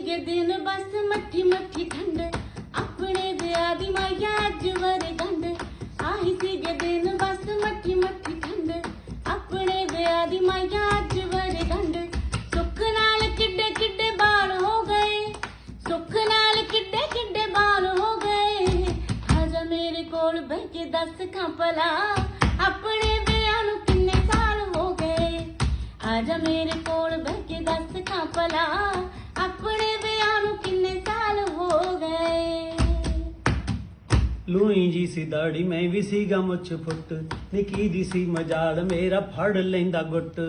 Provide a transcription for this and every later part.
ਸੀਗੇ ਦਿਨ ਬਸ ਮੱਠੀ ਮੱਠੀ ਠੰਡ। ਆਪਣੇ ਵਿਆਹ ਦੀ ਮਾਇਆ ਅੱਜ ਵਰੇ ਗੰਢ ਆਹੀ ਸੀਗੇ ਦਿਨ ਬਸ ਮੱਠੀ ਮੱਠੀ ਠੰਡ। ਆਪਣੇ ਵਿਆਹ ਦੀ ਮਾਇਆ ਅੱਜ ਵਰੇ ਗੰਢ ਸੁੱਖ ਨਾਲ ਕਿੱਡੇ ਕਿੱਡੇ ਬਾਲ ਹੋ ਗਏ। ਸੁੱਖ ਨਾਲ ਕਿੱਡੇ ਕਿੱਡੇ ਬਾਲ ਹੋ ਗਏ। ਆਜਾ ਮੇਰੇ ਕੋਲ ਬਹਿ ਕੇ ਦੱਸ ਖਾਂ ਭਲਾ। ਆਪਣੇ ਵਿਆਹ ਨੂੰ ਕਿੰਨੇ ਸਾਲ ਹੋ ਗਏ। ਆਜਾ ਮੇਰੇ ਕੋਲ ਬਹਿ ਕੇ ਦੱਸ ਖਾਂ ਭਲਾ। ਆਪਣੇ ਵਿਆਹ ਨੂੰ ਕਿੰਨੇ ਸਾਲ ਹੋ ਗਏ? ਲੂਈ ਜੀ ਸੀ ਦਾੜੀ, ਮੈਂ ਵੀ ਸੀਗਾ ਮੁੱਛ ਫੁੱਟ। ਨਿੱਕੀ ਦੀ ਸੀ ਮਜਾਲ, ਮੇਰਾ ਫੜ ਲੈਂਦਾ ਗੁੱਟ।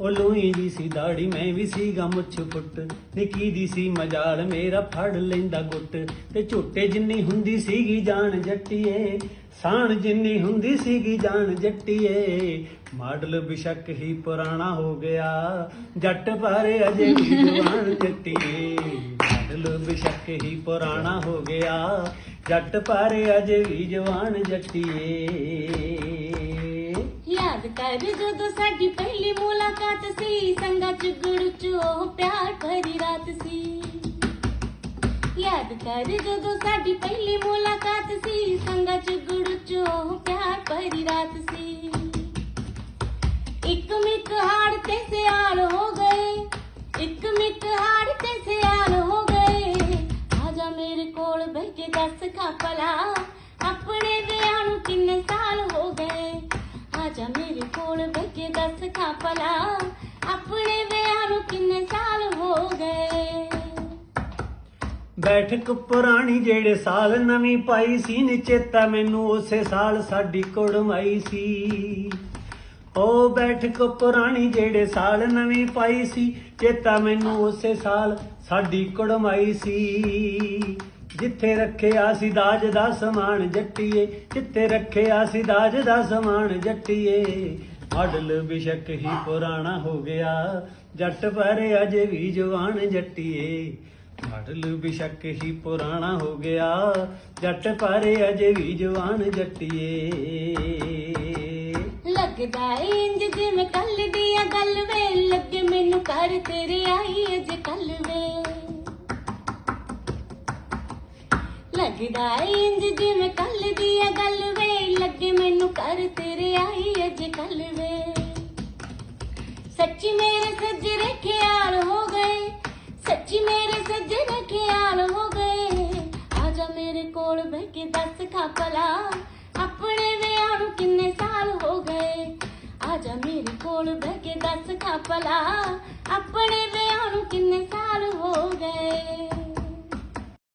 ਉਹ ਲੂਈ ਦੀ ਸੀ ਦਾੜੀ, ਮੈਂ ਵੀ ਸੀਗਾ ਮੁੱਛ ਫੁੱਟ ਨਿੱਕੀ ਦੀ ਸੀ ਮਜਾਲ, ਮੇਰਾ ਫੜ ਲੈਂਦਾ ਗੁੱਟ। ਤੇ ਝੋਟੇ ਜਿੰਨੀ ਹੁੰਦੀ ਸੀਗੀ ਜਾਨ ਜੱਟੀਏ, ਸਾਣ ਜਿੰਨੀ ਹੁੰਦੀ ਸੀਗੀ ਜਾਨ ਜੱਟੀਏ। ਮਾਡਲ ਬਿਸ਼ੱਕ ਹੀ ਪੁਰਾਣਾ ਹੋ ਗਿਆ, ਜੱਟ ਪਰ ਅਜੇ ਵੀ ਜਵਾਨ ਜੱਟੀਏ। ਮਾਡਲ ਬਿਸ਼ੱਕ ਹੀ ਪੁਰਾਣਾ ਹੋ ਗਿਆ, ਜੱਟ ਪਰ ਅਜੇ ਵੀ ਜਵਾਨ ਜੱਟੀਏ। ਯਾਦ ਕਰ ਜਦੋਂ ਸਾਡੀ ਪਹਿਲੀ ਮੁਲਾਕਾਤ ਸੀ ਸੰਗਾ ਚ ਗੁੜ ਚ ਉਹ ਪਿਆਰ ਭਰੀ ਰਾਤ ਸੀ ਯਾਦ ਕਰ ਜਦੋਂ ਸਾਡੀ ਪਹਿਲੀ ਮੁਲਾਕਾਤ ਸੀ ਸੰਗਾ ਚ ਗੁੜ ਚ ਉਹ ਪਿਆਰ ਭਰੀ ਰਾਤ ਸੀ ਇੱਕ ਮਿੱਕ ਹਾੜ ਤੇ ਸਿਆਲ ਹੋ ਗਏ ਇੱਕ ਮਿੱਕ ਹਾੜ ਤੇ ਸਿਆਲ ਹੋ ਗਏ ਆਜਾ ਮੇਰੇ ਕੋਲ ਬਹਿ ਕੇ ਦੱਸ ਖਾ ਆਜਾ ਮੇਰੇ ਕੋਲ ਬਹਿ ਦੱਸ ਖਾ ਭਲਾ। ਆਪਣੇ ਵਿਆਹ ਨੂੰ ਕਿੰਨੇ ਸਾਲ ਹੋ ਗਏ? ਬੈਠਕ ਪੁਰਾਣੀ ਜਿਹੜੇ ਸਾਲ ਨਵੀਂ ਪਾਈ ਸੀ ਨੀ ਚੇਤਾ ਮੈਨੂੰ ਉਸੇ ਸਾਲ ਸਾਡੀ ਕੁੜਮਾਈ ਸੀ। ਉਹ ਬੈਠਕ ਪੁਰਾਣੀ ਜਿਹੜੇ ਸਾਲ ਨਵੀਂ ਪਾਈ ਸੀ, ਚੇਤਾ ਮੈਨੂੰ ਉਸੇ ਸਾਲ ਸਾਡੀ ਕੁੜਮਾਈ ਸੀ। ਜਿੱਥੇ ਰੱਖਿਆ ਸੀ ਦਾਜ ਦਾ ਸਮਾਨ ਜੱਟੀਏ, ਜਿੱਥੇ ਰੱਖਿਆ ਸੀ ਦਾਜ ਦਾ ਸਮਾਨ ਜੱਟੀਏ। ਮਾਡਲ ਬਿਸ਼ੱਕ ਹੀ ਪੁਰਾਣਾ ਹੋ ਗਿਆ, ਜੱਟ ਪਰ ਅਜੇ ਵੀ ਜਵਾਨ ਜੱਟੀਏ। ਮਾਡਲ ਬਿਸ਼ੱਕ ਹੀ ਪੁਰਾਣਾ ਹੋ ਗਿਆ, ਜੱਟ ਪਰ ਅਜੇ ਵੀ ਜਵਾਨ ਜੱਟੀਏ। ਲੱਗਦਾ ਏ ਇੰਜ ਜਿਵੇਂ ਕੱਲ ਦੀ ਆ ਗੱਲ ਵੇ, ਲੱਗੇ ਮੈਨੂੰ ਕਰ ਤੇਰੇ ਆਈ ਅਜੇ ਕੱਲ ਵੇ। ਲੱਗਦਾ ਇੰਜ ਜਿਵੇਂ ਕੱਲ ਦੀ ਆ ਗੱਲ ਵੇ। ਲੱਗੇ ਮੈਨੂੰ ਕਰ ਤੇਰੇ ਆਈ ਅੱਜ ਕੱਲ ਵੇ। ਸੱਚੀ ਮੇਰੇ ਸੱਜਰੇ ਖਿਆਲ ਹੋ ਗਏ। ਸੱਚੀ ਮੇਰੇ ਸੱਜਰੇ ਖਿਆਲ ਹੋ ਗਏ। ਆ ਜਾ ਮੇਰੇ ਕੋਲ ਬਹਿ ਕੇ ਦੱਸ ਖਾ ਖਾਪਲਾ ਆਪਣੇ ਵਿਆਹ ਨੂੰ ਕਿੰਨੇ ਸਾਲ ਹੋ ਗਏ? ਆ ਜਾ ਮੇਰੇ ਕੋਲ ਬਹਿ ਕੇ ਦੱਸ ਖਾ ਖਾਪਲਾ ਆਪਣੇ ਵਿਆਹ ਨੂੰ ਕਿੰਨੇ ਸਾਲ ਹੋ ਗਏ?